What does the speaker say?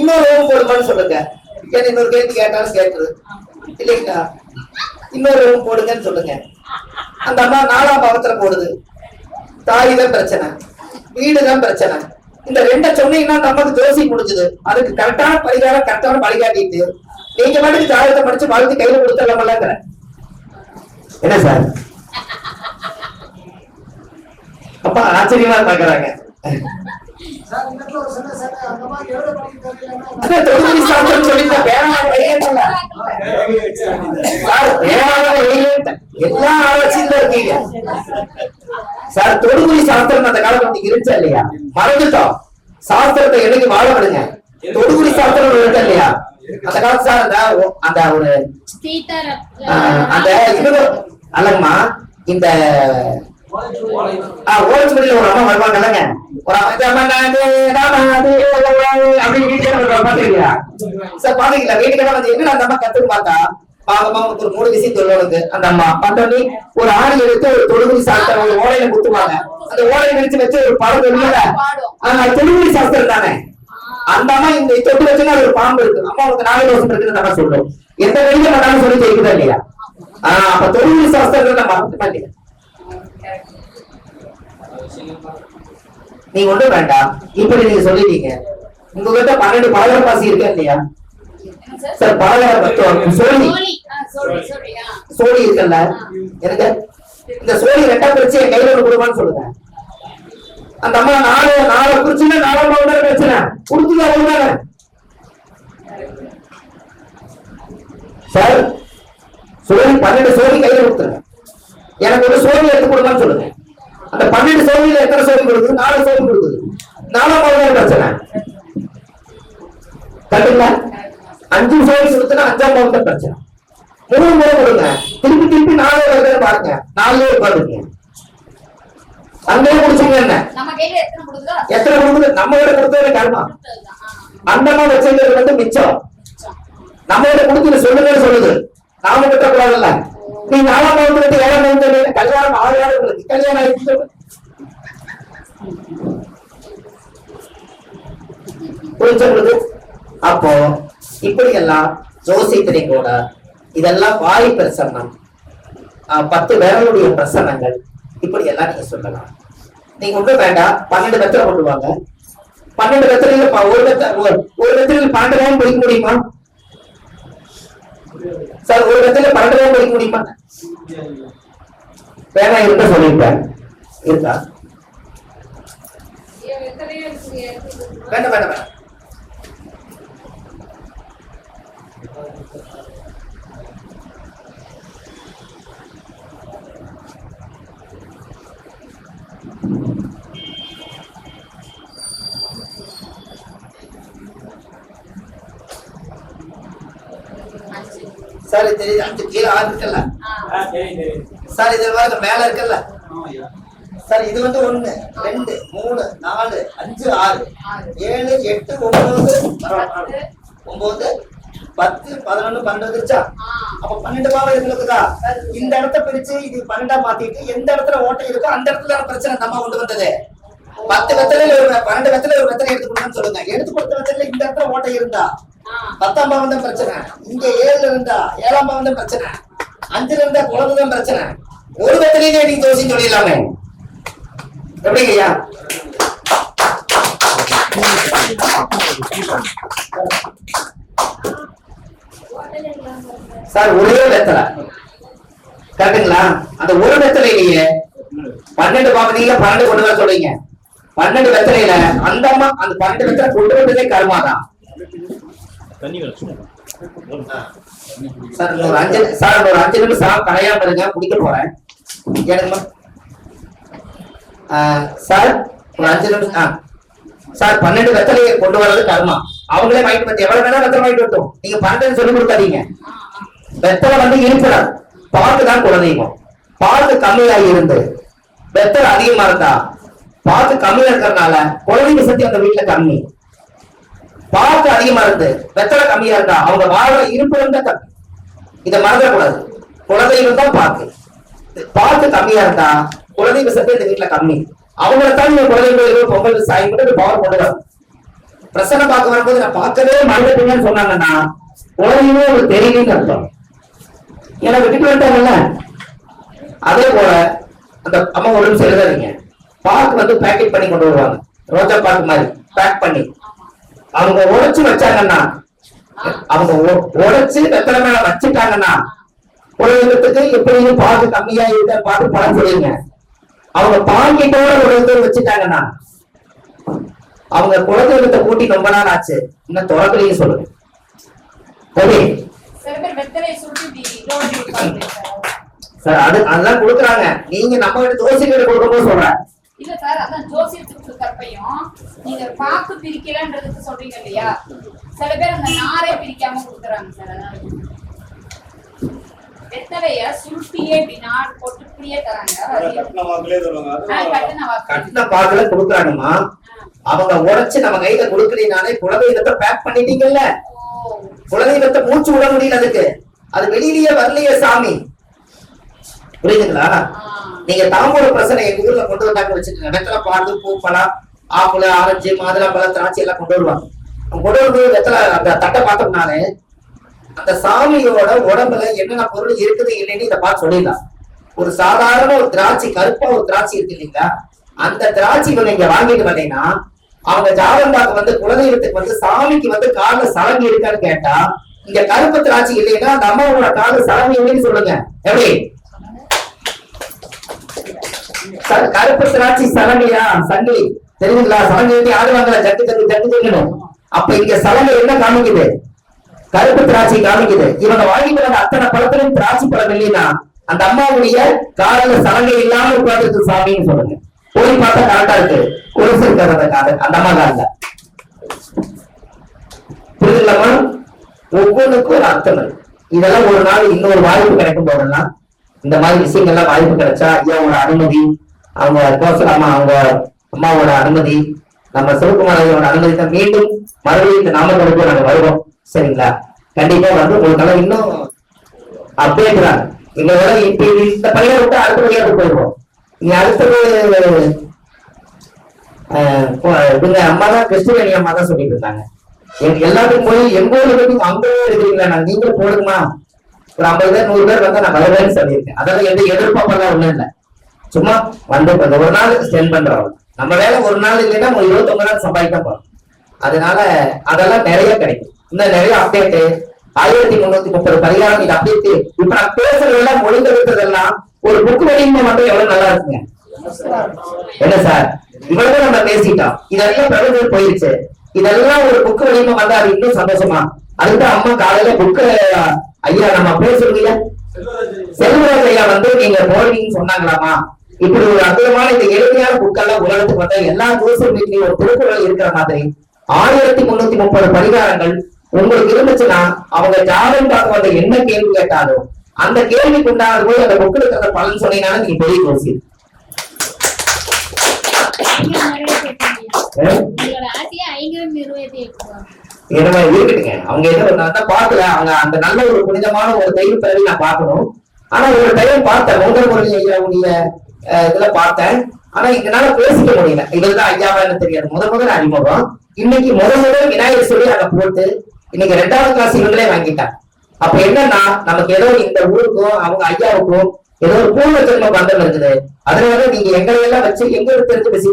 இன்னொரு ரூம் போடுமான்னு சொல்லுங்க. ஏன்னா இன்னொரு கேள்வி கேட்டாலும் கேட்டுரு. இல்லைங்களா? இன்னொரு ரூம் போடுங்கன்னு சொல்லுங்க. அந்த அம்மா நாலாம் பாவத்துல போடுது. தாய் தான் பிரச்சனை. வீடு தான் பிரச்சனை. இந்த ரெண்ட சொன்னீங்கன்னா நமக்கு ஜோசி முடிஞ்சது. அதுக்கு கரெக்டான பரிகாரம் கரெக்டான வழிகாட்டிட்டு நீங்க பாட்டுக்கு ஜாதகத்தை படிச்சு வாழ்த்து கையில கொடுத்துடலாமலங்கிற. என்ன சார்? அப்பா ஆச்சரியமா பாக்குறாங்க எல்லா ஆராய்ச்சியில இருக்கீங்க. சார் தொடுகுறி சாஸ்திரம் அந்த காலம் வந்து இருந்துச்சா இல்லையா? மறந்துட்டோம். சாஸ்திரத்தை என்னைக்கு வாழ விடுங்க தொடுகுறி சாஸ்திரம் இருக்கா இல்லையா? அந்த காலத்து சார் அந்த ஒரு அந்த இது அல்லங்கம்மா இந்த ஓலச்சுவடியில ஒரு அம்மா வருவாங்க? பாத்தீங்களா வீட்டுல அந்த அம்மா பாவமா ஒரு மூணு விஷயம் சொல்லணுங்க அந்த அம்மா. பார்த்தோன்னே ஒரு ஆணி எடுத்து ஒரு தொழுகுடி சாஸ்திரம் ஒரு ஓலையில குத்துவாங்க. அந்த ஓலையை விரிச்சு வச்சு ஒரு படம் சொல்லுங்க தொழுகுடி சாஸ்திரம் தானே? அந்த அம்மா இந்த தொட்டு வச்சுன்னா அது ஒரு பாம்பு இருக்கு. அம்மா உனக்கு நாலு தோசம் இருக்குன்னு நம்ம சொல்றோம் எந்த வெளியில பண்ணாலும் சொல்லி ஜெயிக்குதா இல்லையா? ஆஹ் அப்ப தொழுகுடி சாஸ்திரம் நம்ம இல்லையா நீங்க ஒண்ணும் வேண்டாம். இப்படி நீங்க சொல்லிட்டீங்க. உங்ககிட்ட பன்னெண்டு பலகர பாசி இருக்கா இல்லையா? சார் பலகர பத்துவம் சோழி. சோழி. இருக்குல்ல? எனக்கு இந்த சோழி ரெண்டா என் கையில ஒண்ணு கொடுப்பான்னு சொல்லுங்க. அந்த அம்மா நாலு நாலு குறிச்சுன்னா நாலாம் பவுண்டர் பிரச்சனை. கொடுத்துதா ஒழுங்கான சார் சோழி பன்னெண்டு சோழி கையில கொடுத்துருங்க. எனக்கு ஒரு சோழி எடுத்து கொடுங்கன்னு சொல்லுங்க. அந்த பன்னெண்டு சோழியில எத்தனை சோழி கொடுக்குது? நாலு சோழி கொடுக்குது. நாலாம் பவுண்டர் பிரச்சனை. கரெக்டுங்களா அஞ்சு சோழி கொடுத்தா அஞ்சாம் பவுண்டர் பிரச்சனை. மூணு முறை கொடுங்க. திருப்பி திருப்பி நாலு வருது பாருங்க. நாலு உட்காந்துங்க அங்கே குடிச்சீங்க என்ன? எத்தனை கொடுக்குதோ நம்ம விட கொடுத்தது கர்மா. அந்தமா வச்சிருக்கிறது வந்து மிச்சம். நம்ம கிட்ட கொடுத்து சொல்லுங்கன்னு சொல்லுது. நாம கிட்ட கூடாதுல்ல. நீ நாலாம் பவுண்டு விட்டு ஏழாம் பவுண்டு கல்யாணம் ஆகாத உங்களுக்கு கல்யாணம் ஆயிடுச்சு சொல்லு. உங்களுக்கு அப்போ இப்படி எல்லாம் ஜோசியத்தினை கூட இதெல்லாம் வாய் பிரசன்னம் பத்து விரலுடைய பிரசன்னங்கள் இப்படி எல்லாம் நீங்க சொல்லலாம். நீங்க ஒண்ணும் வேண்டாம் பன்னெண்டு வெத்தலை கொண்டு வாங்க. பன்னெண்டு வெத்தலையில ஒரு வெத்த ஒரு- ஒரு வெத்தலையில் பன்னெண்டு ரூபாய் படிக்க முடியுமா? சார் ஒரு இடத்துல பன்னெண்டு படிக்க முடியுமா வேணா இருக்க சொல்லியிருப்பேன். இருக்கா? வேண்டாம் வேண்டாம் வேண்டாம் சார் தெரியுது. அஞ்சு கீழே ஆறு இருக்குல்ல? சார் இது பாருங்க மேல இருக்குல்ல? சார் இது வந்து ஒண்ணு ரெண்டு மூணு நாலு அஞ்சு ஆறு. ஏழு எட்டு ஒன்பது ஒன்பது பத்து பதினொன்னு பன்னெண்டு வந்துருச்சா? அப்ப பன்னெண்டு பாவம் இருக்குதா? இந்த இடத்த பிரிச்சு இது பன்னெண்டா மாத்திட்டு எந்த இடத்துல ஓட்டை இருக்கோ அந்த இடத்துல பிரச்சனை நம்ம கொண்டு வந்தது. பத்து வெத்தலையில ஒரு பன்னெண்டு வெத்தலை ஒரு வெத்தலை எடுத்து கொடுங்கன்னு சொல்லுங்க. எடுத்து கொடுத்த வெத்தலையில இந்த இடத்துல ஓட்டை இருந்தா? பத்தாம் பாவம் தான் பிரச்சனை. இங்க ஏழுல இருந்தா? ஏழாம் பாவம் தான் பிரச்சனை. அஞ்சுல இருந்தா குழந்தை தான் பிரச்சனை. ஒரு வெத்தலையிலே நீங்க தோசி சொல்லிடலாமே. எப்படிங்க ஐயா? சார் ஒரே வெத்தலை. கரெக்டுங்களா? அந்த ஒரு வெத்தலையிலேயே பன்னெண்டு பாவதியில பன்னெண்டு கொண்டு வர சொல்றீங்க. பன்னெண்டு வெத்தலையில அந்த அம்மா அந்த பன்னெண்டு வெத்தலை கொண்டு வந்ததே கர்மா தான். சார் இன்னொரு அஞ்சு சார் இன்னொரு அஞ்சு நிமிஷம் கரையாம இருங்க குடிக்க போறேன். சார் ஒரு அஞ்சு நிமிஷம் ஆ. சார் பன்னெண்டு வெத்தலையை கொண்டு வர்றது கர்மா. அவங்களே வாங்கிட்டு வந்து எவ்வளவு வேணா வெத்தலை வாங்கிட்டு வரட்டும். நீங்க பன்னெண்டு சொல்லி கொடுக்காதீங்க. வெத்தலை வந்து இருப்பிடம் பாக்கு தான் குலதெய்வம் பாக்கு கம்மியா இருந்து வெத்தலை அதிகமா இருந்தா பார்த்து கம்மியா இருக்கிறதுனால குலதெய்வ சக்தி அந்த வீட்டுல கம்மி. பார்த்து அதிகமா இருந்து வெத்தலை கம்மியா இருந்தா அவங்க வாழ்ற இருப்பு இருந்தா கம்மி. இதை மறந்துடக்கூடாது. குலதெய்வம் தான் பார்த்து பார்த்து கம்மியா இருந்தா குலதெய்வ சக்தி இந்த வீட்டுல கம்மி. அவங்கள தான் நீங்க குழந்தைங்களுக்கு பொங்கல் சாயம் கூட பவர் கொண்டு வரணும் பார்க்க வரும்போது நான் பார்க்கவே மறந்துட்டீங்கன்னு சொன்னாங்கன்னா உலகையுமே உங்களுக்கு தெரியலன்னு அர்த்தம். ஏன்னா விட்டுட்டு வந்துட்டாங்கல்ல? அதே போல அந்த அம்மா உடம்பு நிமிஷம் எழுதாதீங்க. பாக்கு வந்து பேக்கெட் பண்ணி கொண்டு வருவாங்க. ரோஜா பாக்கு மாதிரி பேக் பண்ணி. அவங்க உடைச்சு வச்சாங்கன்னா அவங்க உடைச்சு வெத்தலை மேல வச்சுட்டாங்கன்னா உலகத்துக்கு எப்படியும் பாகு கம்மியா இருக்க பார்த்து பணம் சொல்லுங்க அவங்க பாங்கிட்டோட உலகத்தை வச்சுட்டாங்கன்னா அவங்க குலதெய்வத்தை கூட்டி ரொம்ப நாள் ஆச்சு. இன்னும் தொடக்கலையும் சொல்லுங்க. சரி. சார் அது அதெல்லாம் கொடுக்குறாங்க. நீங்க நம்ம கிட்ட தோசை கிட்ட கொடுக்கும்போது சொல்றேன். இல்ல சார் அதான் ஜோசியத்துக்கு கொடுக்கறப்பையும் நீங்க பாக்கு பிரிக்கலன்றதுக்கு சொல்றீங்க இல்லையா? சில பேர் அந்த நாரே பிரிக்காம கொடுக்குறாங்க சார் அதான் வெத்தலைய சுருட்டியே இப்படி நார் போட்டு இப்படியே தராங்க. அது கட்டின வாக்குலயே தருவாங்க அது ஆ, கட்டுன வாக்கு. கட்டின பாக்குல கொடுக்குறாங்கம்மா ஆ. அவங்க உடைச்சு நம்ம கையில கொடுக்கலினாலே குலதெய்வத்தை பேக் பண்ணிட்டீங்கல்ல? குலதெய்வத்தை மூச்சு விட முடியல அதுக்கு. அது வெளியிலேயே வரலையே சாமி. புரியுதுங்களா. நீங்க தாம்பூல பிரசனை எங்க ஊர்ல கொண்டு வந்தாங்க வச்சுக்கோங்க. வெத்தலை பாட்டு பூ பழம் ஆப்பிள ஆரஞ்சு மாதுளம்பழம் திராட்சை எல்லாம் கொண்டு வருவாங்க. கொண்டு வந்து வெத்தலை அந்த தட்டை பார்த்தோம்னாலே அந்த சாமியோட உடம்புல என்னென்ன பொருள் இருக்குது இல்லைன்னு இதை பார்த்து சொல்லிடலாம். ஒரு சாதாரண ஒரு திராட்சை கருப்பா ஒரு திராட்சை இருக்கு இல்லைங்களா? அந்த திராட்சை நீங்க வாங்கிட்டு வந்தீங்கன்னா அவங்க ஜாதகம்பாக்கு வந்து குலதெய்வத்துக்கு வந்து சாமிக்கு வந்து கால சலங்கி இருக்கான்னு கேட்டா இங்க கருப்பு திராட்சை இல்லைன்னா அந்த அம்மாவோட கால சலங்கி இல்லைன்னு சொல்லுங்க. எப்படி? கருப்பு திராட்சை சலங்கையா? சங்கிலி தெரியுதுங்களா? சலங்கை எப்படி ஆடுவாங்கல்ல ஜட்டு ஜட்டு ஜக்கு அப்ப இங்க சலங்கை என்ன காமிக்குது? கருப்பு திராட்சை காமிக்குது. இவங்க வாங்கிட்டு வந்த அத்தனை பழத்திலும் திராட்சை பழம் இல்லைன்னா அந்த அம்மாவுடைய காலில சலங்கை இல்லாம உட்கார்ந்து சாமின்னு சொல்லுங்க. போய் பார்த்தா கரெக்டா இருக்கு. கொலுசு இருக்காது அந்த காது. அந்த அம்மா காலில் புரியுதுங்களாமா ஒவ்வொன்றுக்கும் ஒரு அர்த்தம் இதெல்லாம் ஒரு நாள் இன்னொரு வாய்ப்பு கிடைக்கும் போதெல்லாம். இந்த மாதிரி விஷயங்கள்லாம் வாய்ப்பு கிடைச்சா ஐயாவோட அனுமதி அவங்க கோசலாமா அவங்க அம்மாவோட அனுமதி நம்ம சிவகுமார் ஐயாவோட அனுமதி தான். மீண்டும் மறுபடியும் இந்த நாமக்கலுக்கு நாங்க வருவோம். சரிங்களா? கண்டிப்பா வந்து உங்களுக்கெல்லாம் இன்னும் அப்படின்றாங்க இந்த எங்களோட இப்ப இந்த பையனை விட்டு அடுத்த பையனுக்கு போயிடுவோம். நீ அடுத்தது ஆஹ் இவங்க அம்மா தான் கிறிஸ்துவனி அம்மா தான் சொல்லிட்டு இருந்தாங்க. எனக்கு எல்லாத்துக்கும் போய் எங்க ஊர்ல போய் நீங்க அங்க இருக்கிறீங்களா நீங்களும் போடுங்கம்மா ஒரு ஐம்பது பேர் நூறு பேர் வந்தா நான் வருவேன்னு சொல்லியிருக்கேன். அதெல்லாம் எந்த எதிர்பார்ப்பெல்லாம் ஒண்ணும் இல்லை. சும்மா வந்து இப்ப இந்த ஒரு நாள் ஸ்பெண்ட் பண்றோம் நம்ம வேலை ஒரு நாள் இல்லைன்னா ஒரு இருபத்தொன்பது நாள் சம்பாதிக்க போறோம். அதனால அதெல்லாம் நிறைய கிடைக்கும். இன்னும் நிறைய அப்டேட் ஆயிரத்தி முன்னூத்தி முப்பது பரிகாரம் இது அப்டேட் இப்ப நான் பேசுறதெல்லாம் மொழிபெயர்த்ததெல்லாம் ஒரு புக் வெளியில மட்டும் எவ்வளவு நல்லா இருக்குங்க? என்ன சார்? இவ்வளவு நம்ம பேசிட்டோம். இதெல்லாம் பிரபஞ்சம் போயிருச்சு. இதெல்லாம் ஒரு புக் வழியுமா வந்தா அது இன்னும் சந்தோஷமா? அதுக்கு அம்மா காலையில புக்கு ஐயா நம்ம பேசுறீங்க செல்வராஜ் ஐயா வந்து நீங்க போடுவீங்கன்னு சொன்னாங்களாமா? இப்படி ஒரு அற்புதமான இந்த எளிமையான புக்கெல்லாம் உலகத்துக்கு வந்தா எல்லா சோசியல் மீடியாலையும் ஒரு திருக்குறள் இருக்கிற மாதிரி ஆயிரத்தி முன்னூத்தி முப்பது பரிகாரங்கள் உங்களுக்கு இருந்துச்சுன்னா அவங்க ஜாதகம் பார்க்க வந்த என்ன கேள்வி கேட்டாலும் அந்த கேள்விக்கு உண்டானது போய் அந்த புக்கில் இருக்கிற பலன் சொன்னீங்கன்னா நீங்க பெரிய கோசி உங்களோட ஆசையா ஐங்கரம் நிறுவனத்தை ஏற்றுவாங்க என்ன இருக்கட்டுங்க அவங்க என்ன நான் தான் பார்க்கல. அவங்க அந்த நல்ல ஒரு புனிதமான ஒரு தெய்வ பிறவி நான் பார்க்கணும். ஆனா ஒரு டைம் பார்த்தேன். முதல் முறை இதுல பார்த்தேன். ஆனா இதனால பேசிக்க முடியல. இதுதான் ஐயாவா எனக்கு தெரியாது. முத முதல் அறிமுகம். இன்னைக்கு முத முதல் விநாயகர் சொல்லி அதை போட்டு இன்னைக்கு ரெண்டாவது கிளாஸ் இவங்களே வாங்கிட்டான் அப்ப என்னன்னா நமக்கு ஏதோ இந்த ஊருக்கும் அவங்க ஐயாவுக்கும் ஏதோ ஒரு பூர்வ ஜென்ம பந்தம் இருக்குது. அதனால நீங்க எங்களை எல்லாம் வச்சு எங்களுக்கு தெரிஞ்சு பேசிட்டு